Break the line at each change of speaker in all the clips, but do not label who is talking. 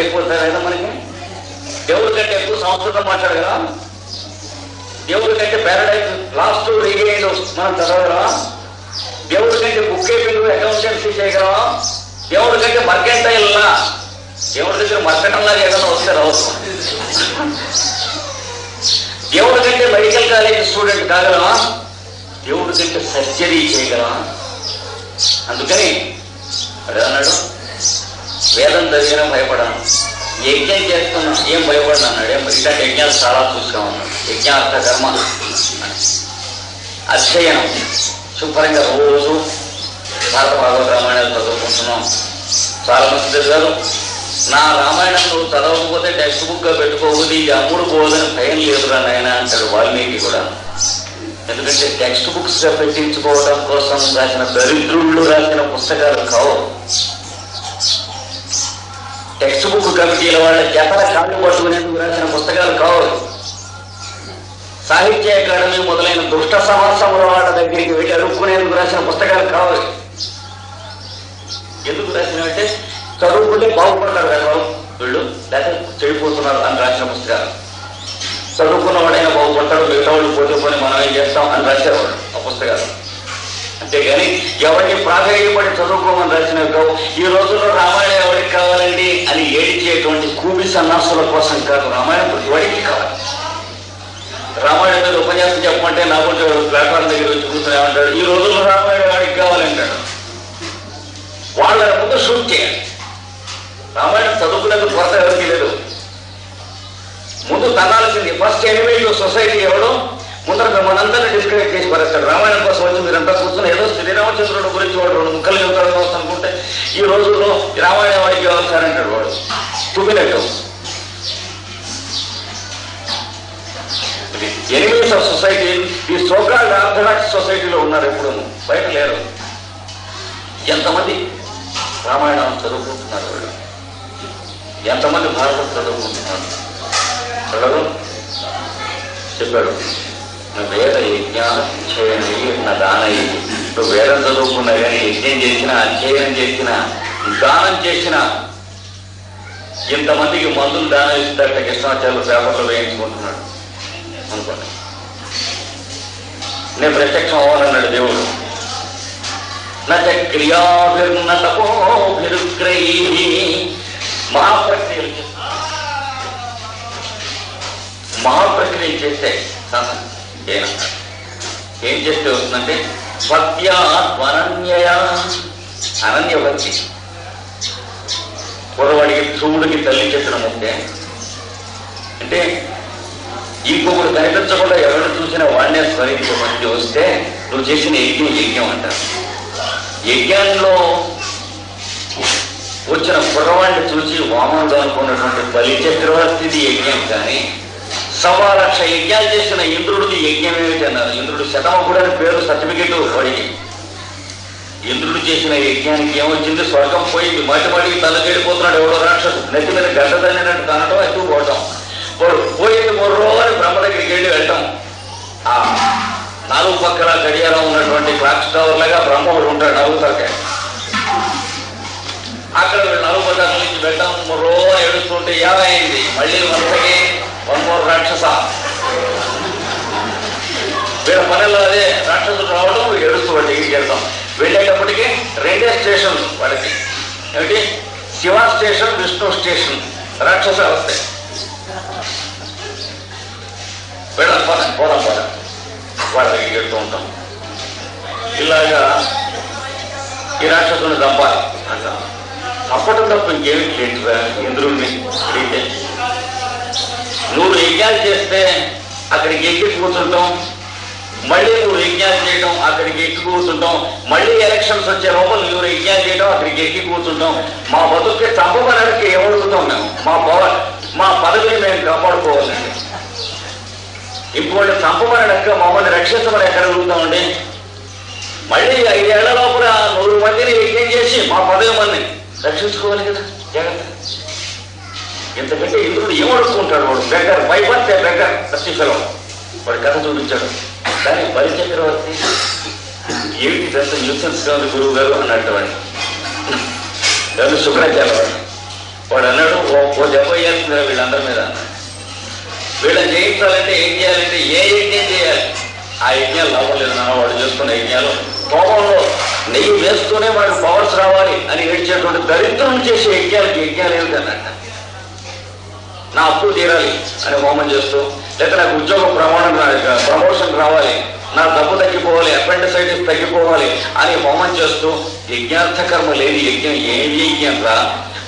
కంటే ఎక్కువ లేదా మనకి? దేవుడి కంటే ఎక్కువ సంస్కృతం మాట్లాడు కదా? దేవుడి కంటే పారాడైజ్ లాస్ట్ రీగైన్ మనం చదవగలరా దేవుడి కంటే బుక్ అయిపోయింది అకౌంటెన్సీ చేయగలరా దేవుడి కంటే మర్కెంటైల్లా దేవుడి దగ్గర మర్కటంలా ఏదైనా వస్తే రావచ్చు. దేవుడి కంటే మెడికల్ కాలేజ్ స్టూడెంట్ కాగలమా దేవుడి కంటే సర్జరీ చేయగలమా అందుకని అదే అన్నాడు. వేదం చదివినా భయపడాను. యజ్ఞం చేస్తున్నాను ఏం భయపడినా అన్నాడు. ఏం ఇట్లాంటి యజ్ఞాలు చాలా చూసుకో ఉన్నాడు. యజ్ఞార్థ కర్మ అధ్యయనం. శుభ్రంగా రోజు భారత భాగవత రామాయణాలు చదువుకుంటున్నాం. చాలా మంది చదివారు నా రామాయణం నువ్వు చదవకపోతే టెక్స్ట్ బుక్గా పెట్టుకోవద్దు ఇది అమ్ముడు పోదని భయం లేదురా నాయన అంటాడు వాల్మీకి కూడా. ఎందుకంటే టెక్స్ట్ బుక్స్గా పెట్టించుకోవడం కోసం రాసిన దరిద్రుళ్ళు రాసిన పుస్తకాలు కావు. టెక్స్ట్ బుక్ కమిటీల వాళ్ళ జతల కాళ్ళు పట్టుకునేందుకు రాసిన పుస్తకాలు కావు. సాహిత్య అకాడమీ మొదలైన దుష్ట సమాసముల వాళ్ళ దగ్గరికి వెళ్ళి అడుక్కునేందుకు రాసిన పుస్తకాలు కావాలి ఎందుకు రాసినవంటే చదువుకుంటే బాగుపడతారు కదా వీళ్ళు లేకపోతే చెడిపోతున్నారు అని రాసిన పుస్తకాలు. చదువుకున్న వాడైనా బాగుపడతాడు మిగతా వాళ్ళు పోతే పోని మనం ఏం చేస్తాం అని రాసేవాడు ఆ పుస్తకాలు. అంతేగాని ఎవరికి ప్రాధాన్యపడి చదువుకోమని రాసిన ఈ రోజుల్లో రామాయణం ఎవరికి కావాలండి అని ఏడిచేటువంటి కూబి సన్నాసుల కోసం కాదు రామాయణం ప్రతి వాడికి కావాలి. రామాయణం మీద ఉపన్యాసం చెప్పమంటే నాకు ప్లాట్ఫామ్ దగ్గర వచ్చి కూర్చొని ఉంటాడు ఈ రోజుల్లో రామాయణం వాడికి కావాలంటాడు వాళ్ళ ముందు షూట్ చేయాలి. రామాయణం చదువుకునేందుకు కొరత ఎవరికి లేదు. ముందు తనాల్సింది ఫస్ట్ ఎనిమీ సొసైటీ ఎవడు ముందర మిమ్మల్ని అందరినీ డిస్కరేజ్ చేసి పరేస్తాడు రామాయణం కోసం వచ్చి మీరంతా కూర్చొని ఏదో శ్రీరామచంద్రుడు గురించి వాడు రెండు ముక్కలు చెబుతాడు కావచ్చు అనుకుంటే ఈ రోజుల్లో రామాయణ రామాయణం వాడికి వ్యవసాయంటాడు వాడు. చూపినట్టు ఎనిమీస్ ఆఫ్ సొసైటీ ఈ సోకాల్డ్ ఆర్థడాక్స్ సొసైటీలో ఉన్నారు ఎప్పుడు బయట లేరు. ఎంతమంది రామాయణం చదువుకుంటున్నారు వాళ్ళు? ఎంతమంది భారతం చదువుకుంటున్నారు? చెప్పాడు నువ్వు వేద యజ్ఞాన అధ్యయనయ్యి నా దానయ్యి నువ్వు వేదం చదువుకున్నా కానీ యజ్ఞం చేసిన అధ్యయనం చేసిన దానం చేసిన ఇంతమందికి మందులు దానం ఇస్తారట కృష్ణాచార్యులు పేపర్లు వేయించుకుంటున్నాడు. అనుకోండి. నేను ప్రత్యక్షం అవ్వాలన్నాడు దేవుడు. నచ క్రియాభిర్న తపోభిరుగ్రై మహాప్రక్రియలు చేస్తాయి ఏం చేస్తే వస్తుందంటే భక్త్యా అనన్య భక్తి కురవాడికి ధ్రువుడికి తల్లి చెప్పడం అంటే అంటే ఇంకొకరు కనిపించకుండా ఎవరు చూసినా వాళ్ళే స్మరించమని వస్తే నువ్వు చేసిన యజ్ఞం యజ్ఞం అంటారు. యజ్ఞంలో వచ్చిన కుర్రవాడిని చూసి వామనుడు అనుకున్నటువంటి బలి చక్రవర్తిది యజ్ఞం కానీ సవా లక్ష యజ్ఞాలు చేసిన ఇంద్రుడిది యజ్ఞం ఏమిటి అన్నారు. ఇంద్రుడు శతమకుడు అని పేరు సర్టిఫికెట్ వాడికి ఇంద్రుడు చేసిన యజ్ఞానికి ఏమొచ్చింది? స్వర్గం పోయింది. మాటి మాటికి తలకెడిపోతున్నాడు ఎవడో రాక్షసు నెత్తి మీద గడ్డదన్నట్టు కానటం ఎక్కువ పోవటం. పోయింది మొర్రో అని బ్రహ్మ దగ్గరికి వెళ్ళి వెళ్ళటం. ఆ నాలుగు పక్కల గడియారం ఉన్నటువంటి క్లాక్ టవర్ లాగా బ్రహ్మ ఒకడు ఉంటాడు నాలుగు అక్కడ నలుగు నాలుగు నుంచి వెళ్ళటం మొర్రో ఏడుస్తుంటే ఏమైంది? మళ్ళీ మనసకి వన్ మోర్ రాక్షస వీళ్ళ పనిలో అదే రాక్షసుడు రావడం ఏడుస్తూ వాడి దగ్గరికి వెళ్తాం వెళ్ళేటప్పటికి రెండే స్టేషన్ వాళ్ళకి ఏమిటి? Shiva station Vishnu station. రాక్షసాలు వస్తాయి వెళ్ళాలి పోదాం పోదాం పోదాం. వాళ్ళ దగ్గరికి వెళ్తూ ఉంటాం. ఇలాగా ఈ రాక్షసుని చంపాలి. అంటాం. చంపడం తప్ప ఇంకేమి లేదురా ఇంద్రుడిని అడిగితే. నువ్వు యజ్ఞాలు చేస్తే అక్కడికి ఎక్కి కూర్చుంటాం. మళ్ళీ నువ్వు యజ్ఞాలు చేయడం అక్కడికి ఎక్కి కూర్చుంటాం. మళ్ళీ ఎలక్షన్స్ వచ్చే లోపల నువ్వు యజ్ఞాలు చేయడం అక్కడికి ఎక్కి కూర్చుంటాం. మా బతుక్కి చంపబడడానికి ఏమడుగుతాం మేము? మా పవర్ మా పదవిని మేము కాపాడుకోవాలండి ఇంకోటి చంపబడక మమ్మల్ని రక్షించమని ఎక్కడ అడుగుతామండి మళ్ళీ ఐదేళ్ళ లోపల నూరు మందిని యజ్ఞం చేసి మా పదవి మందిని రక్షించుకోవాలి కదా? జాగ్రత్త. ఎంతకంటే ఇంద్రుడు ఏమడుకుంటాడు వాడు? బెగ్గర్ భయపడితే బెగ్గర్ సత్యఫలం వాడు కథ చూపించాడు. కానీ బలి చక్రవర్తి ఏమిటి దశ న్యూసెన్స్గా గురువు గారు అన్నట్టు వాడిని దాన్ని శుక్రాచార్య వాడు. వాడు అన్నాడు ఓ ఓ దెబ్బ వేయాల్సిందిరా వీళ్ళందరి మీద. వీళ్ళని జయించాలంటే ఏం చేయాలంటే ఏ యజ్ఞం చేయాలి? ఆ యజ్ఞాలు లేదు నాన్న వాడు చేసుకున్న యజ్ఞాలు కోపంలో నెయ్యి వేస్తూనే వాడికి పవర్స్ రావాలి అని ఏడ్చేటువంటి దరిద్రం చేసే యజ్ఞాలకి యజ్ఞాలు అన్నట్టు? నా అప్పు తీరాలి అని హోమం చేస్తూ లేదా నాకు ఉద్యోగ ప్రమాణం ప్రమోషన్ రావాలి నా డబ్బు తగ్గిపోవాలి అపెండిసైటిస్ తగ్గిపోవాలి అని హోమం చేస్తూ యజ్ఞార్థ కర్మ లేని యజ్ఞం ఏమి యజ్ఞం రా?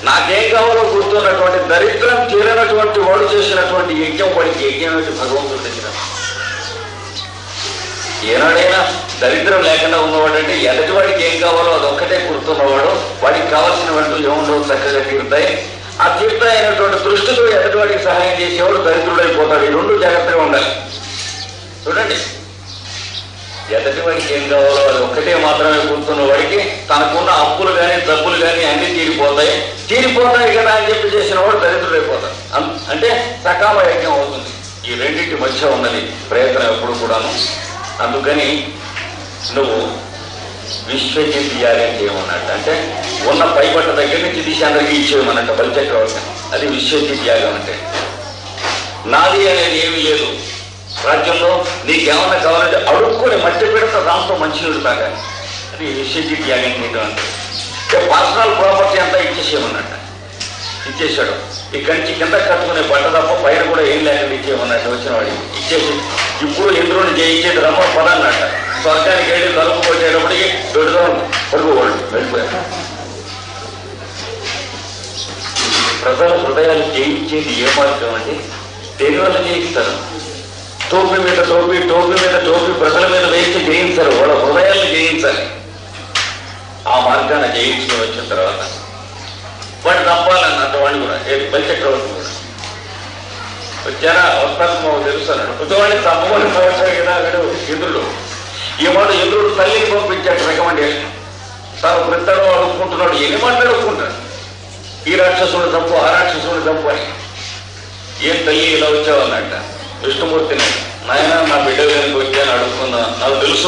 నాకేం కావాలో గుర్తున్నటువంటి దరిద్రం తీరనటువంటి వాడు చేసినటువంటి యజ్ఞం వాడికి యజ్ఞం ఏంటి భగవంతుడి దగ్గర ఏనాడైనా దరిద్రం లేకుండా ఉన్నవాడంటే ఎదటి వాడికి ఏం కావాలో అదొక్కటే గుర్తున్నవాడు వాడికి కావాల్సిన వెంటూ ఏముండవు చక్కగా తీరుతాయి. ఆ దృష్టితో ఎటువంటి సహాయం చేసేవాడు దరిద్రుడైపోతాడు. ఈ రెండు జాగ్రత్తగా ఉండాలి. చూడండి. ఎదటివానికి ఏం కావాలో అది ఒక్కటే మాత్రమే కూర్చున్న వాడికి తనకున్న అప్పులు కానీ డబ్బులు కానీ అన్ని తీరిపోతాయి. తీరిపోతాయి కదా అని చెప్పి చేసిన వాడు దరిద్రుడైపోతాడు. అంటే సకామ యజ్ఞం అవుతుంది. ఈ రెండింటి మధ్య ఉన్నది ప్రయత్నం ఎప్పుడు కూడాను. అందుకని నువ్వు విశ్వజిత్ యాగం చేయమన్నట్టు అంటే ఉన్న పైపట్ట దగ్గర నుంచి తీసి అందరికీ ఇచ్చేయమన్నట్టు బలిచక్రవర్తి అది విశ్వజిత్ యాగం అంటే. నాది అనేది ఏమీ లేదు. రాజ్యంలో నీకేమన్నా కావాలంటే అడుక్కొని మట్టి పెడితే దాంతో మంచినీళ్ళు తాగాలి అది విశ్వజిత్ యాగం చేయడం అంటే. పర్సనల్ ప్రాపర్టీ అంతా ఇచ్చేసేయమన్నట్టు. ఇచ్చేసాడు ఇక్కడి నుంచి కింద కట్టుకునే బట్ట తప్ప పైన కూడా ఏం లేకుండా ఇచ్చేయమన్నట్టు వచ్చిన వాడికి ఇచ్చేసి ఇప్పుడు ఇంద్రుని జయించేది రమ్మ పదన్నట్ట స్వర్గానికి వెళ్ళి తలుపు కొట్టేటప్పటికి పెడదాం పడుకోవాళ్ళు వెళ్ళిపోయారు ప్రజల హృదయాలు జయించేది ఏ మార్గం అంటే తెలివలు జయిస్తారు టోపీ మీద టోపీ టోపీ మీద టోపీ ప్రజల మీద వేసి జయించరు. వాళ్ళ హృదయాలను జయించాలి. ఆ మార్గాన్ని జయించుకుని వచ్చిన తర్వాత వాడు తప్పాలన్నట్టు వాడిని కూడా ఏది బలిచక్రవర్తి కూడా. వచ్చారా వస్తాను తెలుసు అన్నాడు. కొత్తవాడిని తప్పమని పోవచ్చాడు కదా అన్నాడు. ఇంద్రుడు ఈ మాట ఇంద్రుడు తల్లికి పంపించాడు రికమెండేషన్ తాను వృత్తాను అడుక్కుంటున్నాడు. ఎన్ని మాటలు అడుక్కుంటాడు? ఈ రాక్షసుడు తప్పు ఆ రాక్షసుడు తప్పు అని. ఏం తల్లి ఇలా వచ్చావన్నట్ట? విష్ణుమూర్తిని నాయన నా బిడ్డ వెనక్కి వచ్చాను అడుగుతున్నా నాకు తెలుసు.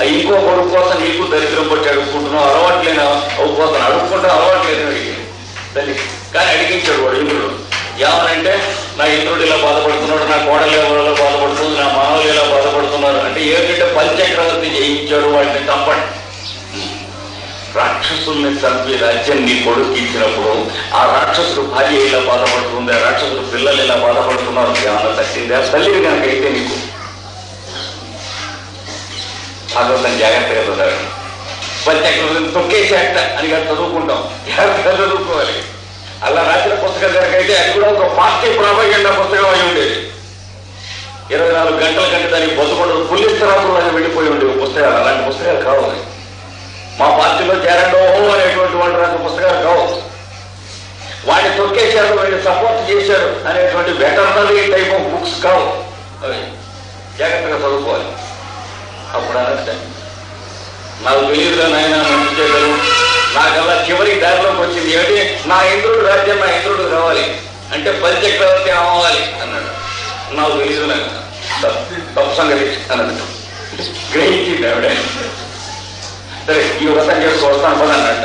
ఆ ఇంకో కొడుకు కోసం నీకు దరిద్రం పట్టి అడుక్కుంటున్నావు. అలవాట్లేని? అవు కోసం అడుక్కుంటా అలవాట్లేదు అడిగి తల్లి కానీ అడిగించాడు వాడు ఇంద్రుడు. ఏమనంటే నా ఇంద్రుడు ఇలా బాధపడుతున్నాడు నా కోడలు ఎవరిలో బాధపడుతుంది నా మానవులు ఇలా బాధపడుతున్నారు అంటే ఏమిటంటే పంచక్రవర్తి జయించాడు వాటిని చంపండి. రాక్షసుల్ని చంపి రాజ్యం నీ కొడుకు ఇచ్చినప్పుడు ఆ రాక్షసుడు భార్య ఇలా బాధపడుతుంది ఆ రాక్షసుడు పిల్లలు ఇలా బాధపడుతున్నారు ఏమన్నా తట్టింది? ఆ తల్లి కనుక అయితే నీకు. భాగవతం జాగ్రత్తగా చదవాలి పంచక్రవర్తిని తొక్కేసేట అని కాదు చదువుకుంటాం. జాగ్రత్తగా చదువుకోవాలి. అలా రాసిన పుస్తకం కనుక అది కూడా ఒక పార్టీ ప్రాపగండా పుస్తకం అయి ఉండేది. ఇరవై నాలుగు గంటల కంటే దానికి బతుకుండా పుల్లిస్తరాకులు అని వెళ్ళిపోయి ఉండేవి పుస్తకాలు. అలాంటి పుస్తకాలు కావాలి మా పార్టీలో చేరండి ఓహో అనేటువంటి వాళ్ళు రాసిన పుస్తకాలు కావు. వాడిని తొక్కేశారు వీళ్ళు సపోర్ట్ చేశారు అనేటువంటి వెటర్నరీ టైప్ ఆఫ్ బుక్స్ కావు. అవి జాగ్రత్తగా చదువుకోవాలి. అప్పుడు అనొచ్చా నాకు తెలియదు నాయన మంచి చేయగలరు నాకల్లా చివరి దారిలోకి వచ్చింది. ఏమిటి? నా ఇంద్రుడు రాజ్యం నా ఇంద్రుడు కావాలి. అంటే పంచక్రవర్తి అవ్వాలి అన్నాడు. నాకు తెలియదు నాకు. తప్పు సంగతి అన్నట్టు గ్రహించింది ఆవిడ. సరే ఈ వ్రతం చేసి వస్తాను పని అన్నట్ట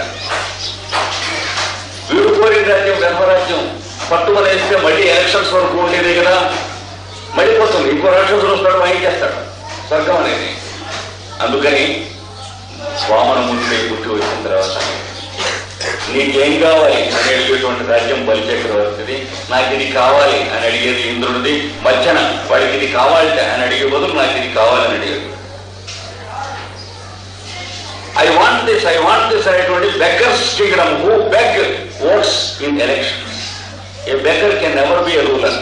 వీడు కోరిన రాజ్యం గర్భరాజ్యం పట్టుమనేస్తే మళ్ళీ ఎలక్షన్స్ వరకు ఉండేదే కదా. మళ్ళీ పోతుంది. ఇంకో రాక్షసులు వస్తాడు వాయించేస్తాడు స్వర్గం అనేది. అందుకని వామనముండే పుట్టి వచ్చిన తర్వాత నీకేం కావాలి? అని అడిగేటువంటి రాజ్యం బలిచక్రవర్తిది నాకు ఇది కావాలి అని అడిగేది ఇంద్రుడిది మధ్యన. వాడికి ఇది కావాలంటే అని అడిగే బదులు నాకు ఇది కావాలని అడిగేది I want this I want this అనేటువంటి beggars kingdom who beg votes in election a beggar can never be a ruler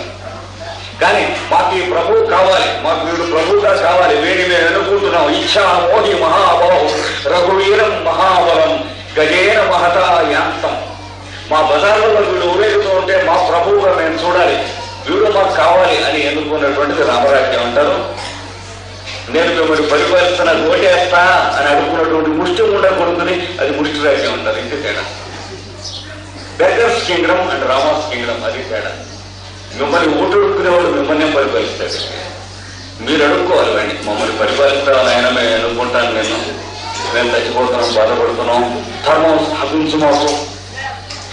కానీ మాకు ఈ ప్రభువు కావాలి మాకు వీడు ప్రభువుగా కావాలి. వీడిని మేము అనుకుంటున్నాం. ఇచ్చా మోహి మహాబహు రఘువీరం మహాబలం గజేన మహతా యాంతం. మా బజార్లలో వీడు ఊరేగుతూ ఉంటే మా ప్రభువుగా మేము చూడాలి. వీడు మాకు కావాలి అని ఎన్నుకున్నటువంటిది రామరాజ్యం అంటారు. నేను మిమ్మల్ని పరిపాలిస్తున్న ఓటేస్తా అని అనుకున్నటువంటి ముష్టి ఉండకూడదని అది ముష్టి రాజ్యం అంటారు. ఇంటి తేడా. Beggars kingdom and Rama's kingdom అది తేడా. మిమ్మల్ని ఓటు అడుక్కునేవాడు మిమ్మల్ని పరిపాలిస్తాడు మీరు అడుక్కోవాలి వాడిని మమ్మల్ని పరిపాలిస్తామని ఆయన మేము అనుకుంటాను నేను. మేము చచ్చిపోతున్నాం బాధపడుతున్నాం. ధర్మం స్థాపించు మాకు.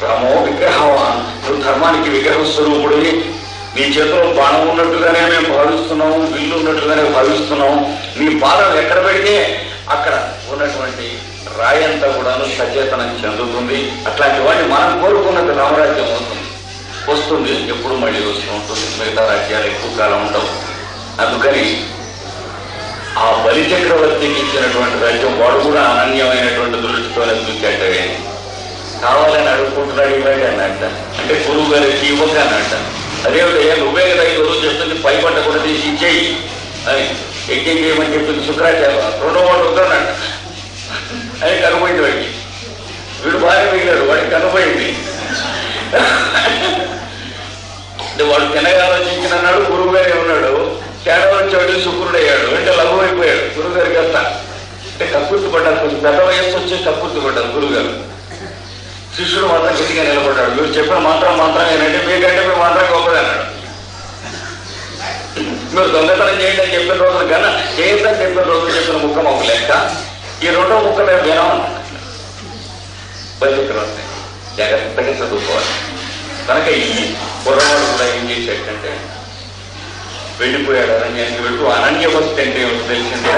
రామో విగ్రహవాన్ ధర్మానికి విగ్రహ స్వరూపుడివి నీ చేతిలో బాణం ఉన్నట్టుగానే మేము భావిస్తున్నాము విల్లు ఉన్నట్టుగానే భావిస్తున్నాము నీ పాదం ఎక్కడ పెడితే అక్కడ ఉన్నటువంటి రాయి అంతా కూడాను సచేతనం చెందుతుంది. అట్లాంటి వాడిని మనం కోరుకున్నది రామరాజ్యం అవుతుంది. వస్తుంది. ఎప్పుడు మళ్ళీ వస్తూ ఉంటుంది మిగతా రాజ్యాలు ఎక్కువ కాలం ఉండవు. అందుకని ఆ బలి చక్రవర్తికి ఇచ్చినటువంటి రాజ్యం వాడు కూడా అనన్యమైనటువంటి దృష్టితోనే చూసేటవే కావాలని అడుగుకుంటున్నాడు ఇవ్వండి అన్నట్ట అంటే. గురువు గారికి ఇవ్వక అన్నట్ట అదేవిధంగా నువ్వే కదా ఈ రోజు చెప్తుంది పై పంట కూడా తీసి ఇచ్చేయి. అని. యజ్ఞం చేయమని చెప్పింది శుక్రాచార్య? రెండో వాడు వద్దన్నట్ట అని కనుపోయింది వాడికి. వీడు బాగా మిగిలాడు వాడికి కనుపోయింది అంటే వాడు తినగా ఆలోచించిన నాడు గురువు గారే ఉన్నాడు తేడా వచ్చాడు శుక్రుడు అయ్యాడు అంటే లఘు అయిపోయాడు. గురువు గారికి అంతా అంటే కక్కుర్తుపడ్డారు కొంచెం పెద్ద వయస్సు వచ్చి కక్కుర్తుపడ్డారు గురువు గారు. శిష్యుడు మాత్రం గట్టిగా నిలబడ్డాడు. మీరు చెప్పిన మాత్రం మాత్రం ఏంటంటే మీకంటే మీ మాత్రం గొప్పది అన్నాడు. మీరు దొంగతనం చేయండి అని చెప్పిన రోజులు కన్నా చేయొద్దని చెప్పిన రోజులు చెప్పిన ముక్క మాకు లెక్క. ఈ రెండో ముక్క మేము వినమన్నాడు బయలుదేరి జాగ్రత్తగా చదువుకోవాలి. కనుక ఈ కుర్రవాడు కూడా ఏం చేసేటంటే వెళ్ళిపోయాడు. అరణ్యానికి వెళ్తూ అనన్య భక్తి అంటే ఏమిటో తెలిసిందే?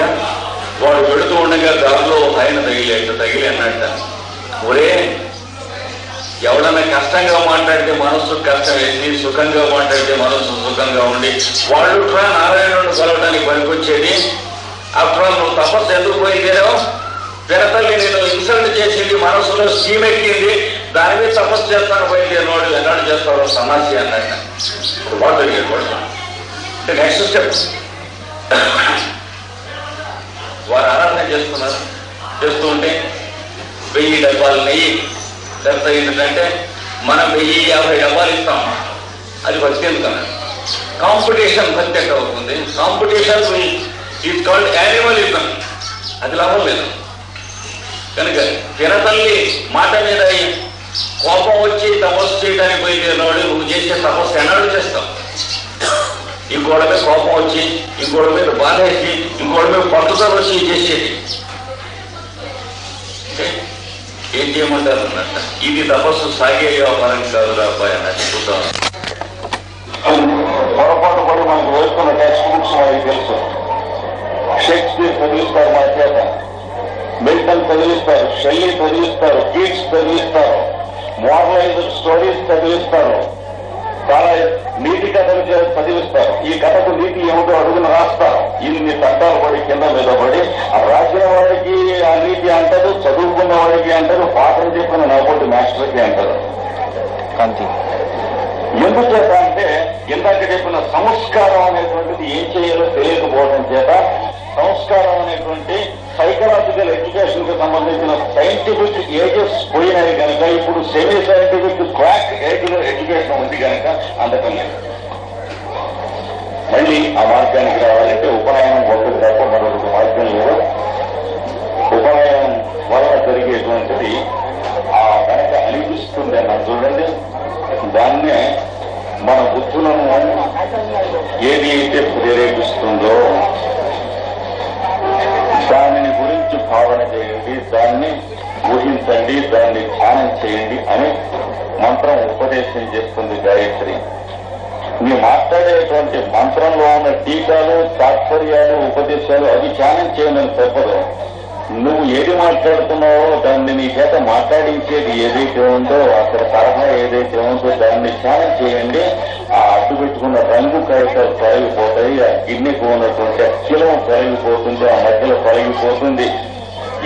వాడు వెళుతూ ఉండగా దారిలో ఒక ఆయన తగిలేట తగిలి అన్నట్ట ఒరే ఎవడన్నా కష్టంగా మాట్లాడితే మనస్సు కష్టం వేసి సుఖంగా మాట్లాడితే మనస్సు సుఖంగా ఉండి వాళ్ళు కూడా నారాయణుడు కలవడానికి పనికొచ్చేది? అప్పుడు నువ్వు తపస్సు ఎందుకు పోయిందేనో పెడతల్లి నేను ఇన్సల్ట్ చేసింది మనసులో స్కీమ్ ఎక్కింది. దాని మీద తపస్సు చేస్తాను పోయింది నోడు ఎన్నాడు చేస్తారో సన్నాసి అన్నాడు ఇప్పుడు వాడు అడిగాడు నెక్స్ట్ స్టెప్ వారు ఆరాధన చేస్తున్నారు చేస్తూ ఉంటే వెయ్యి డబ్బాలు నెయ్యి. ఎంత ఏంటంటే మనం వెయ్యి యాభై డబ్బాలు ఇస్తాం. అది భక్తి ఎందుకన్నా? కాంపిటీషన్ భక్తి ఎక్కడ అవుతుంది కాంపిటీషన్ ఈజ్ కాల్డ్ యానిమలిజం అది లాభం లేదు. కనుక తినతల్లి మాట మీద కోపం వచ్చి తపస్సు చేయడానికి పోయినాడు నువ్వు చేసే తపస్సు ఎన్నాడు చేస్తావు? ఇంకోటి మీద కోపం వచ్చి ఇంకోటి మీద బాధ వేసి ఇంకోటి మీద పట్టుదల వచ్చి చేసేది. ఏం చేయమంటారు అన్నట్ట ఇది తపస్సు సాగే వ్యాపారం కాదు రాబాయ్ అన్నట్టు చూద్దాం.
పొరపాటు పడి మనకు వేసుకున్న టెక్స్ట్ బుక్స్ మనకి తెలుసు. షేక్స్పియర్ చదివిస్తారు మన చేత. మిల్టన్ చదివిస్తారు షెల్లీ చదివిస్తారు కీట్స్ చదివిస్తారు మోరలైజ్డ్ స్టోరీస్ చదివిస్తారు చాలా నీతి కథలు చదివిస్తారు. ఈ కథకు నీతి ఏమిటో అడుగున రాస్తారు ఇన్ని చట్టాలు పడి కింద మీద పడి ఆ రాసిన వాడికి ఆ నీతి అంటారు చదువుకున్న వాడికి అంటారు పాఠం చెప్పిన నవ్వుటి మాస్టర్కి అంటారు
కాంతి
ఎందుచేత అంటే ఇందాక చెప్పిన సంస్కారం అనేటువంటిది ఏం చేయాలో తెలియకపోవడం చేత సంస్కారం అనేటువంటి సైకలాజికల్ ఎడ్యుకేషన్కి సంబంధించిన సైంటిఫిక్ ఏజెస్ పోయినాయి కనుక ఇప్పుడు semi scientific quack age education ఉంది కనుక అందటం లేదు. మళ్ళీ ఆ మార్గానికి రావాలంటే ఉపనయనం ఒకటి తప్ప మరొక మార్గం లేదు. ఉపనయనం వలన జరిగేటువంటిది ఆ కనుక అనిపిస్తుంది అన్న చూడండి. దాన్నే మన బుద్ధులను ఏది అయితే ప్రేరేపిస్తుందో దాని గురించి భావన చేయండి దాన్ని ఊహించండి దాన్ని ధ్యానం చేయండి అని మంత్రం ఉపదేశం చేస్తుంది గాయత్రి. నీ మాట్లాడేటువంటి మంత్రంలో ఉన్న టీకాలు తాత్పర్యాలు ఉపదేశాలు అవి ధ్యానం చేయమని చెప్పదు. నువ్వు ఏది మాట్లాడుతున్నావో దాన్ని నీ చేత మాట్లాడించేది ఏదైతే ఉందో అక్కడ తరహా ఏదైతే ఉందో దాన్ని ధ్యానం చేయండి. ఆ అడ్డు పెట్టుకున్న రంగు కాగితాలు తొలగిపోతాయి ఆ గిన్నెకు ఉన్నటువంటి అక్షరం తొలగిపోతుంది ఆ మధ్యలో తొలగిపోతుంది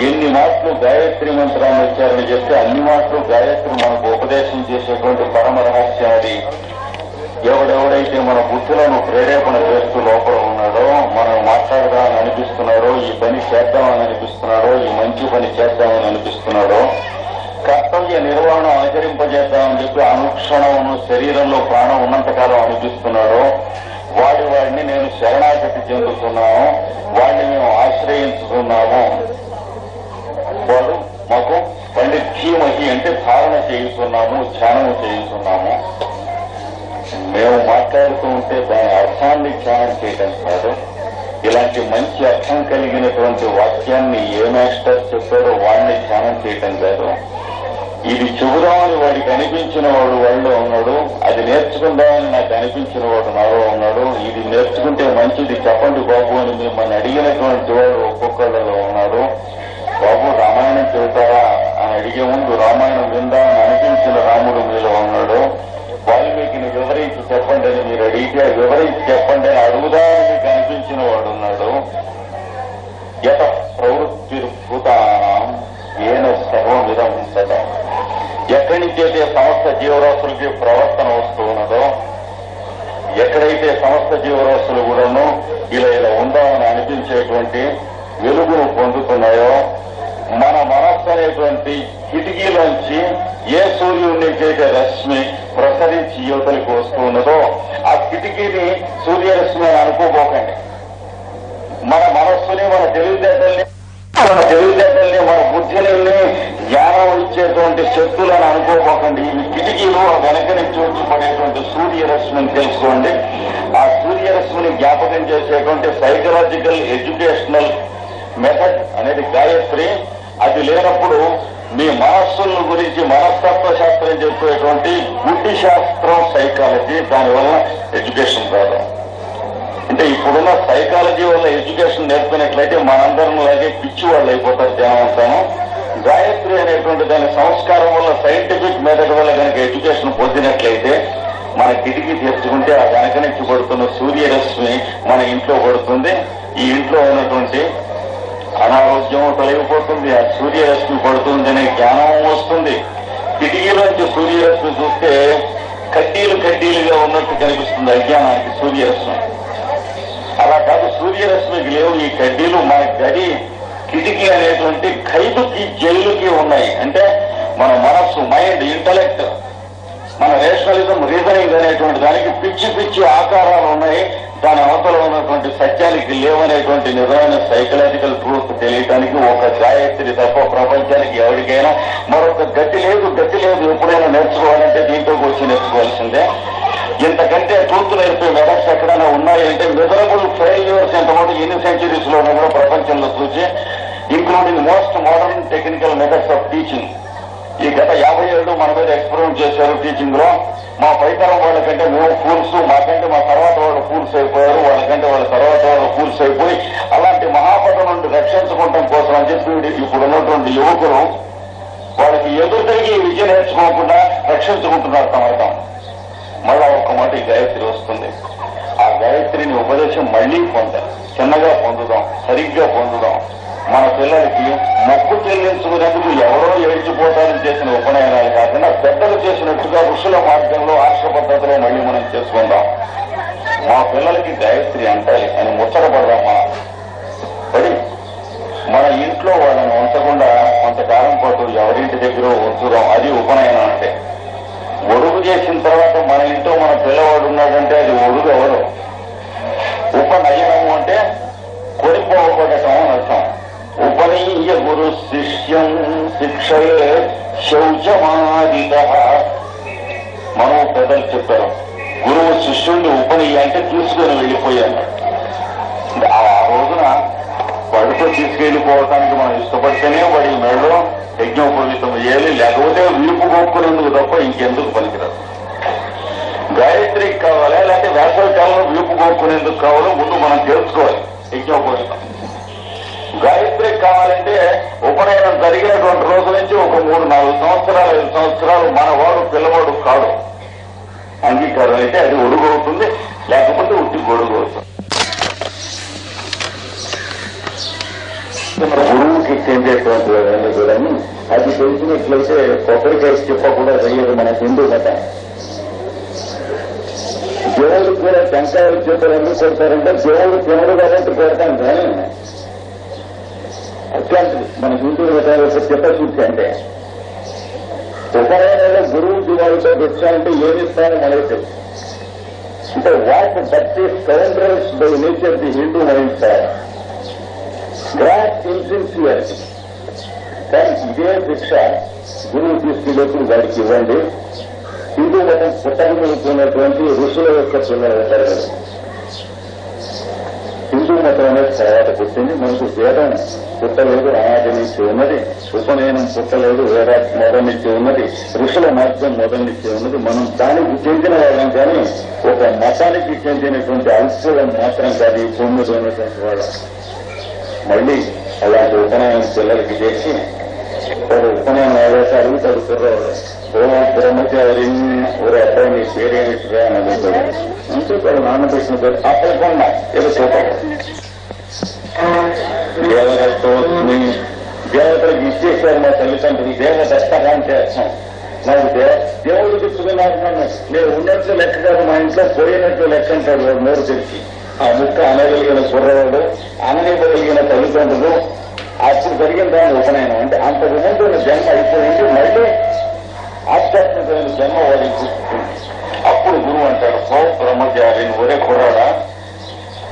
ఎన్ని మాటలు గాయత్రి మంత్రాన్ని వచ్చారని చెప్తే అన్ని మాటలు గాయత్రి మనకు ఉపదేశం చేసేటువంటి పరమ రహస్యం అది. ఎవడెవడైతే మన బుద్ధులను ప్రేరేపణ చేస్తూ లోపల ఉన్నాడో మనం మాట్లాడదామని అనిపిస్తున్నాడో ఈ పని చేద్దామని అనిపిస్తున్నాడో ఈ మంచి పని చేద్దామని అనిపిస్తున్నాడో కర్తవ్య నిర్వహణ అనుసరింపజేద్దామని చెప్పి అనుక్షణమును శరీరంలో ప్రాణం ఉన్నంతకాలం అనిపిస్తున్నాడో వాడి వాడిని నేను శరణాగతి చెందుతున్నాను వాడిని మేము ఆశ్రయించుతున్నాము వాడు మాకు పండిత్ ధీమహి అంటే ధారణ చేయుతున్నాము ధ్యానము చేయుతున్నాము మేము మాట్లాడుతూ ఉంటే దాని అర్థాన్ని ధ్యానం చేయడం కాదు. ఇలాంటి మంచి అర్థం కలిగినటువంటి వాక్యాన్ని ఏ మాస్టర్ చెప్పారో వాడిని ధ్యానం చేయటం కాదు. ఇది చెబుదామని వాడికి అనిపించిన వాడు వాళ్ళలో ఉన్నాడు. అది నేర్చుకుందామని నాకు అనిపించిన వాడు నాలో ఉన్నాడు. ఇది నేర్చుకుంటే మంచిది. చెప్పండి బాబు అని మిమ్మల్ని అడిగినటువంటి వాడు ఒక్కొక్కళ్ళలో ఉన్నాడు. బాబు రామాయణం చెబుతారా? అని అడిగే ముందు రామాయణం విందామని అనిపించిన రాముడు మీలో ఉన్నాడు. వాల్మీకిని వివరించి చెప్పండి అని మీరు అడిగితే వివరించి చెప్పండి అని అడుగుదామని మీకు అనిపించిన వాడు ఉన్నాడు. యత ప్రవృత్తిర్భూతానం ఏన సర్వమిదం సదా. ఎక్కడి నుంచి అయితే సమస్త జీవరాశులకి ప్రవర్తన వస్తూ ఉన్నదో ఎక్కడైతే సమస్త జీవరాశులు కూడాను ఇలా ఇలా ఉందామని అనిపించేటువంటి వెలుగును పొందుతున్నాయో మన మనస్సు అనేటువంటి కిటికీలోంచి ఏ సూర్యుడికైతే రశ్మి ప్రసరించి యువతలకు వస్తూ ఉన్నదో ఆ కిటికీని సూర్యరశ్మి అని అనుకోపోకండి మన మనస్సుని మన తెలివితేటల్ని మన తెలివితేటల్ని మన బుద్ధిని జ్ఞానం ఇచ్చేటువంటి శక్తులను అనుకోపోకండి ఇవి కిటికీలు ఆ వెనక నుంచి వచ్చి పడేటువంటి సూర్యరశ్మిని తెలుసుకోండి. ఆ సూర్యరశ్మిని జ్ఞాపకం చేసేటువంటి సైకలాజికల్ ఎడ్యుకేషనల్ మెథడ్ అనేది గాయత్రి. అది లేనప్పుడు మీ మనస్సుల గురించి మనస్తత్వ శాస్త్రం చెప్పేటువంటి గుడ్డి శాస్త్రం సైకాలజీ దానివల్ల ఎడ్యుకేషన్ కాదు అంటే ఇప్పుడున్న సైకాలజీ వల్ల ఎడ్యుకేషన్ నేర్పినట్లయితే మనందరం అలాగే పిచ్చి వాళ్ళు అయిపోతారు జనం అంతాను. గాయత్రి అనేటువంటి దాని సంస్కారం వల్ల సైంటిఫిక్ మెథడ్ వల్ల కనుక ఎడ్యుకేషన్ పొందినట్లయితే మన కిటికీ తెచ్చుకుంటే ఆ వెనక నుంచి పడుతున్న సూర్యరశ్మి మన ఇంట్లో పడుతుంది. ఈ ఇంట్లో ఉన్నటువంటి అనారోగ్యం తొలగిపోతుంది. ఆ సూర్యరశ్మి పడుతుంది అనే జ్ఞానం వస్తుంది. కిటికీలోంచి సూర్యరశ్మి చూస్తే కడ్డీలు కడ్డీలుగా ఉన్నట్టు కనిపిస్తుంది అజ్ఞానానికి సూర్యరశ్మి. అలా కాదు సూర్యరశ్మికి లేవు. ఈ కడ్డీలు మన గడి కిటికీ అనేటువంటి ఖైదుకి జైలుకి ఉన్నాయి. అంటే మన మనస్సు మైండ్ ఇంటలెక్ట్ మన రేషనలిజం రీజనింగ్ అనేటువంటి దానికి పిచ్చి పిచ్చి ఆకారాలు ఉన్నాయి. దాని అవతల ఉన్నటువంటి సత్యానికి లేవనేటువంటి నిజమైన సైకలాజికల్ ట్రూత్ తెలియటానికి ఒక గాయత్రి తప్ప ప్రపంచానికి ఎవరికైనా మరొక గతి లేదు గతి లేదు ఎప్పుడైనా నేర్చుకోవాలంటే దీంతో వచ్చి నేర్చుకోవాల్సిందే. ఇంతకంటే ట్రూత్ నేర్పే మెథడ్స్ ఎక్కడైనా ఉన్నాయంటే మెజరబుల్ ఫెయిల్యూర్స్ ఎంతమంది ఎన్ని సెంచరీస్లో కూడా ప్రపంచంలో చూసి including most modern technical methods of teaching ఈ గత యాభై ఏళ్ళు మన మీద ఎక్స్పెరిమెంట్ చేశారు టీచింగ్లో. మా పైతరం వాళ్ళకంటే మేము ఫూల్స్ మాకంటే మా తర్వాత వాళ్ళు ఫూల్స్ అయిపోయారు వాళ్ళకంటే వాళ్ళ తర్వాత వాళ్ళు ఫూల్స్ అయిపోయి అలాంటి మహాపదం నుండి రక్షించుకోవటం కోసం అని చెప్పి ఇప్పుడు ఉన్నటువంటి యువకులు వాళ్ళకి ఎదురు తిరిగి విద్య నేర్చుకోకుండా రక్షించుకుంటున్నారు తమర్థం మళ్ళా ఒక్క మాట ఈ గాయత్రి వస్తుంది. ఆ గాయత్రిని ఉపదేశం మళ్ళీ పొందాం చిన్నగా పొందుదాం సరిగ్గా పొందుదాం. మన పిల్లలకి మొక్కు చెల్లించుకునేందుకు ఎవరో ఏడ్చిపోతారని చేసిన ఉపనయనాలు కాకుండా పెద్దలు చేసినట్టుగా ఋషుల మార్గంలో ఆర్ష పద్ధతిలో మళ్ళీ మనం చేసుకుందాం. మా పిల్లలకి గాయత్రి అంటాయి అని ముచ్చటపడదామా పడి మన ఇంట్లో వాళ్ళని ఉంచకుండా కొంతకాలం పాటు ఎవరింటి దగ్గర ఉంచుదాం. అది ఉపనయనం అంటే. ఒడుగు చేసిన తర్వాత మన ఇంట్లో మన పిల్లవాడు ఉన్నాడంటే అది ఒడుగు ఎవరు? ఉపనయనము అంటే కొనిపోవబడటం అని అర్థం. ఉపనీయ గురు శిష్యం శిక్షయే శౌచమాదిత మనం పెద్దలు చెప్పారు గురువు శిష్యుడిని ఉపనీయ అంటే తీసుకొని వెళ్ళిపోయాను ఆ రోజున వాడితో తీసుకెళ్ళిపోవటానికి మనం ఇష్టపడితేనే వాడి మెడలో యజ్ఞోపవీతం చేయాలి లేకపోతే వీపు కొక్కునేందుకు తప్ప ఇంకెందుకు పనికిరాదు. గాయత్రికి కావాలా లేకపోతే వేసవి కాలంలో వీపు కొక్కునేందుకు కావాలో ముందు మనం తెలుసుకోవాలి యజ్ఞోపవీతం. గాయత్రి కావాలంటే ఉపనయనం జరిగినటువంటి రోజు నుంచి ఒక మూడు నాలుగు సంవత్సరాలు ఐదు సంవత్సరాలు మనవాడు పిల్లవాడు కాడు. అంగీకారం అయితే అది ఒడుగవుతుంది లేకపోతే ఉట్టి గొడుగు అవుతుంది గురువుకి చెందేటువంటి వాడని కూడా అది తెలిసినట్లయితే కొబ్బరికాయ చెప్పకుండా చెయ్యదు మన హిందూ మతం. దేవుడికి కూడా టెంకాయలు చెప్పలు ఎందుకు కొడతారంటే దేవుడు తినడు కాబట్టి కొడతాం కానీ అట్లాంటిది మన హిందూ మతం యొక్క అంటే ఉపనయనంలో గురువు దివాళితో పెట్టాలంటే ఏమి ఇస్తారో మనకు తెలుసు. అంటే వాట్ బట్టి is counters by nature the Hindu mind sir gross insincerity. కానీ ఇదే శిక్ష గురువు తీసుకునేప్పుడు వాడికి ఇవ్వండి. హిందూ మతం పుట్టకపోతున్నటువంటి ఋషుల యొక్క పిల్లలు హిందూ మతం అనేది తర్వాత పుట్టింది మనకు వేదం పుట్టలేదు అనాది నుంచి ఉన్నది ఉపనయనం పుట్టలేదు వేరే మొదలనిచ్చి ఉన్నది ఋషుల మార్గం మొదలనిచ్చి ఉన్నది మనం దానికి చెందిన వాళ్ళం కానీ ఒక మతానికి చెందినటువంటి అంశం మాత్రం కాదు ఈ భూమి ఉన్నటువంటి వాళ్ళ. మళ్ళీ అలాంటి ఉపనయనం పిల్లలకి చేసి వాడు ఉపనయనం అయ్యాక అడుగుతాడు కుర్రవాడు ఓ బ్రహ్మచారి ఒక అబ్బాయి నీ పేరేమిటిరా అని అడుగుతాడు. అంటే వాడు నాన్న పెట్టిన పేరు అప్పటికన్నా ఏదో చూపాడు దేవతతో దేవతలకు ఇచ్చేసారు మా తల్లిదండ్రులు. దేవత అంటే అర్థం నాకు దేవుడు చెప్తున్నారు నన్ను నేను ఉన్నట్లు లెక్క కాదు మా ఇంట్లో పోయినట్లు లెక్క అంటాడు వాడు నోరు తెరిచి. ఆ ముక్క అనగలిగిన కుర్రవాడు అనగలిగిన తల్లిదండ్రులు. అప్పుడు జరిగిన దాని ఉపనయనం. అంటే అంతకు ముందు జన్మ అయిపోయింది మళ్ళీ ఆధ్యాత్మికమైన జన్మ వాడికి అప్పుడు గురువు అంటాడు ఓ బ్రహ్మచారి ఒరే కుర్రాడా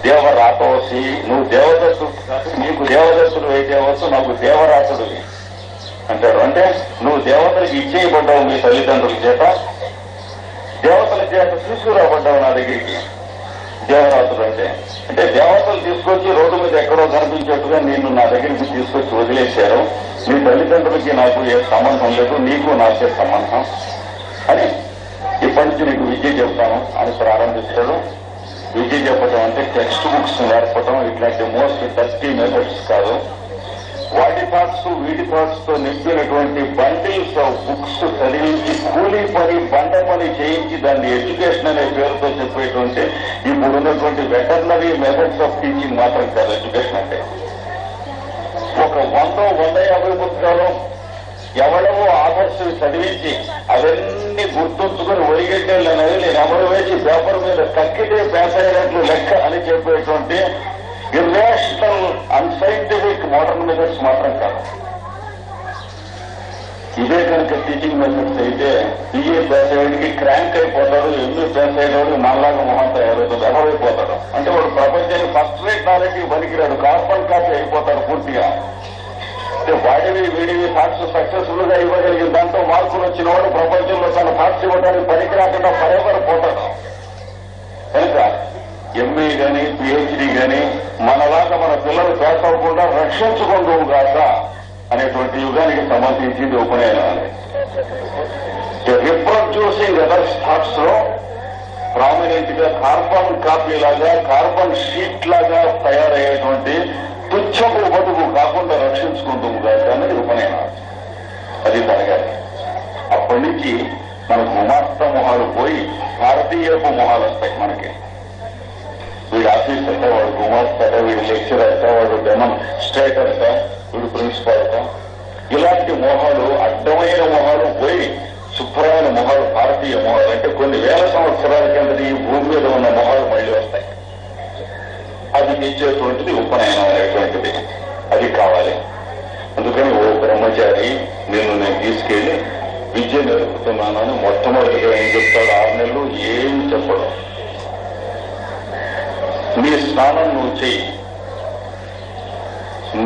దేవరాతోసి నువ్వు దేవదత్తుడు కాదు నీకు దేవదత్తుడు అయితే అవ్వచ్చు నాకు దేవరాతుడివి అంటాడు అంటే నువ్వు దేవతలకు ఇచ్చేయబడ్డావు మీ తల్లిదండ్రుల చేత దేవతల చేత తీసుకురాబడ్డావు నా దగ్గరికి. దేవరాతుడు అంటే అంటే దేవతలు తీసుకొచ్చి రోడ్డు మీద ఎక్కడో కనిపించేట్టుగా నేను నా దగ్గరికి తీసుకొచ్చి వదిలేశారు. మీ తల్లిదండ్రులకి నాకు ఏ సంబంధం లేదు నీకు నాకే సంబంధం అని ఇప్పటి నుంచి నీకు విద్య చెప్తాను అని ప్రారంభిస్తాడు విద్య చెప్పడం అంటే టెక్స్ట్ బుక్స్ నేర్పడం ఇట్లాంటి మోస్ట్ డస్టీ మెథడ్స్ కాదు వాటి పార్ట్స్ వీటి పార్ట్స్తో నింపినటువంటి బండిల్స్ ఆఫ్ బుక్స్ చదివించి కూలీ పని బండ పని చేయించి దాన్ని ఎడ్యుకేషన్ అనే పేరుతో చెప్పేటువంటి ఇప్పుడు ఉన్నటువంటి వెటర్నరీ మెథడ్స్ ఆఫ్ టీచింగ్ మాత్రం కాదు ఎడ్యుకేషన్ అంటే ఒక వంద వంద యాభై పుస్తకాలు ఎవడవో ఆఫర్స్ చదివించి అవన్నీ గుర్తుంచుకుని ఒరిగెట్టేళ్ళు అనేది నేను ఎవరు వేసి పేపర్ మీద కక్కితే పేస లెక్క అని చెప్పేటువంటి ఇర్రేషనల్ అన్సైంటిఫిక్ మోడర్న్ మెథడ్స్ మాత్రం కాదు. ఇదే కనుక టీచింగ్ మెథడ్స్ అయితే బిఏ పాస్ అయ్యేటికి క్రాంక్ అయిపోతాడు ఎందుకు పాస్ అయ్యేవాడు మనలాగా మొహం తయారవుతుంది ఎవరైపోతాడు అంటే వాడు ప్రపంచానికి ఫస్ట్ రేట్ నాలెడ్జ్ పనికిరాడు కార్బన్ కాపీ అయిపోతాడు పూర్తిగా. అంటే వాడివి వీడివి పార్ట్స్ సక్సెస్ఫుల్గా ఇవ్వగలిగిన దాంతో మార్కులు వచ్చిన వాడు ప్రపంచంలో తన పార్ట్స్ ఇవ్వడానికి పనికి రాకుండా పరేపర పోతాడు. కనుక ఎంఏ గాని పిహెచ్డి గాని మనలాగా మన పిల్లలు పాస్ అవ్వకుండా రక్షించుకుంటూ గాక అనేటువంటి యుగానికి సంబంధించింది ఉపనయనం రిప్రొడ్యూసింగ్ అదర్స్ థాట్స్లో ప్రామినెంట్గా కార్బన్ కాపీ లాగా కార్బన్ షీట్ లాగా తయారయ్యేటువంటి తుచ్చము బతుకు కాకుండా రక్షించుకుంటూ కాదు అనేది ఉపనయనం అది జరగాలి. అప్పటి నుంచి మన గుమాస్త మొహాలు పోయి భారతీయపు మొహాలు వస్తాయి మనకి. వీడు ఆఫీస్ అంటే వాడు గుమాస్త వీడు లెక్చర్ అంటే వాడు డెమన్ స్టేట్ అంట వీడు ప్రిన్సిపాల్ అంట ఇలాంటి మొహాలు అడ్డమైన మొహాలు పోయి శుభ్రమైన మొహాలు భారతీయ మొహాలు అంటే కొన్ని వేల సంవత్సరాల కింద ఈ భూమి మీద ఉన్న మొహాలు మళ్ళీ వస్తాయి. అది ఇచ్చేటువంటిది ఉపనయనం అనేటువంటిది అది కావాలి. అందుకని ఓ బ్రహ్మచారి నేను నేను తీసుకెళ్ళి విద్య నేర్పుతున్నాను అని మొట్టమొదటిగా ఏం చెప్తాడు? ఆరు నెలలు ఏమి చెప్పడం. నీ స్నానం నువ్వు చెయ్యి.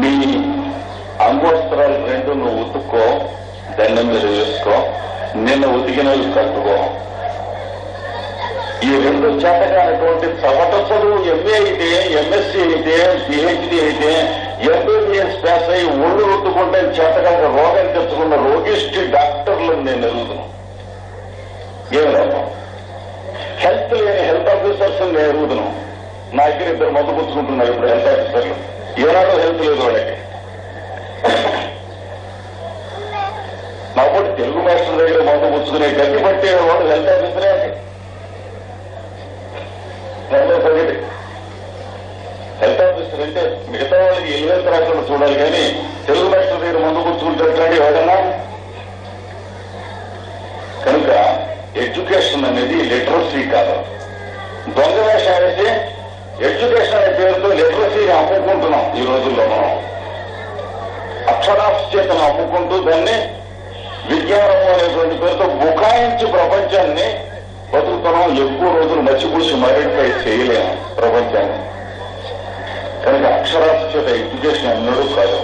నీ అంగోస్త్రాలు రెండు నువ్వు ఉతుక్కో దండం మీద వేసుకో నిన్న ఉతికినవి కట్టుకో. ఈ రెండు చేతగానటువంటి చవట చదువు ఎంఏ అయితే ఎంఎస్సీ అయితే పిహెచ్డి అయితే ఎంబీబీఎస్ పాస్ అయ్యి ఒళ్ళు కొట్టుకుంటే చేతగాక రోగం తెచ్చుకున్న రోగిష్టి డాక్టర్లను నేను ఎరుగుతున్నాను ఏం లాభం హెల్త్ లేని హెల్త్ ఆఫీసర్స్ నేను ఎరుగుతున్నాను నా దగ్గర ఇద్దరు మొదలు పుచ్చుకుంటున్నారు ఇప్పుడు హెల్త్ ఆఫీసర్లు. ఏనాడో హెల్త్ లేదు వాళ్ళకి. నాకు తెలుగు మాస్టర్ దగ్గర మొదలు పుచ్చుకునే గట్టి పట్టే వాడు హెల్త్ ఆఫీసరే అండి ఒకటి హెల్త్ ఆఫీసర్ అంటే మిగతా వాళ్ళకి ఎలివెంత్ రాకుండా చూడాలి కానీ తెలుగు మాస్టర్ దగ్గర ముందు పుచ్చుకుంటాడు ఎవడన్నా కనుక ఎడ్యుకేషన్ అనేది లిటరసీ కాదు. దొంగ వేషం అయితే ఎడ్యుకేషన్ అనే పేరుతో లిటరసీని అమ్ముకుంటున్నాం ఈ రోజుల్లో మనం. అక్షరాస్యతను అమ్ముకుంటూ దాన్ని విజ్ఞానం అనేటువంటి పేరుతో బుకాయించి ప్రపంచాన్ని బతుకుతున్నాం ఎక్కువ రోజులు మర్చిపూసి మరింపై చేయలేము ప్రపంచాన్ని కనుక అక్షరాస్యత ఎడ్యుకేషన్ అన్నడు కాదు.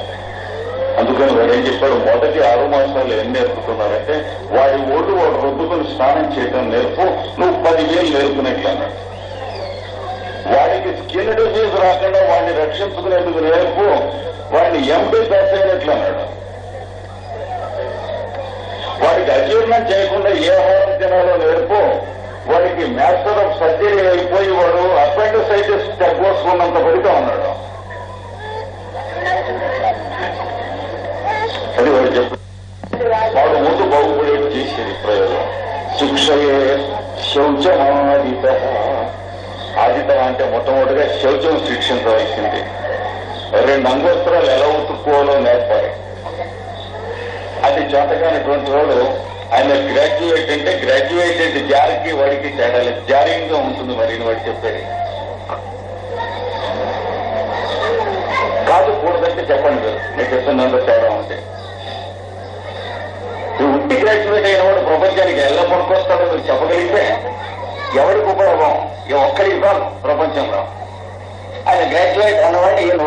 అందుకని వాడు ఏం చెప్పాడు? మొదటి ఆరు మాసాలు ఏం నేర్పుతున్నారంటే వాడి ఓటు వాడు రుద్దుకుని స్నానం చేయడం నేర్పు నువ్వు పదివేలు నేర్పునట్లు అన్నాడు వాడికి స్కిన్ డిసీజ్ రాకుండా వాడిని రక్షించుకునేందుకు నేర్పు వాడిని ఎంపీ పాస్ అయినట్లు అన్నాడు వాడికి అజీర్ణం చేయకుండా ఏ ఆహారం తినాలో నేర్పు వాడికి మ్యాస్టర్ ఆఫ్ సర్జరీ అయిపోయి వాడు అపెండిసైటిస్ తగ్గోసుకున్నంత పడితే ఉన్నాడు. అది వాడు చెప్పు. వాడు ముందు బాగుపడేది చేసేది ప్రయోగం. శిక్షయే శౌచమాదిత. ఆదితం అంటే మొట్టమొదటిగా శౌచం శిక్షించవలసింది. రెండు అంగోస్త్రాలు ఎలా ఉతుక్కోవాలో నేర్పాలి. అది చేతకానటువంటి వాడు ఆయన గ్రాడ్యుయేట్ అంటే గ్రాడ్యుయేట్ అంటే జారికి వాడికి తేడా లేదు. జారింగ్గా ఉంటుంది మరి వాడు చెప్పేది. కాదు కూడదంటే చెప్పండి మీరు. నేను చెప్తున్నంత తేడా ఉంటే. ఉట్టి గ్రాడ్యుయేట్ అయిన వాడు ప్రపంచానికి ఎలా పడుకొస్తాడో మీరు చెప్పగలిగితే ఎవరికి ఉపయోగం? ఈ ఒక్కరికి కాదు ప్రపంచంలో. ఆయన గ్రాడ్యుయేట్ అన్నవాడు ఈయన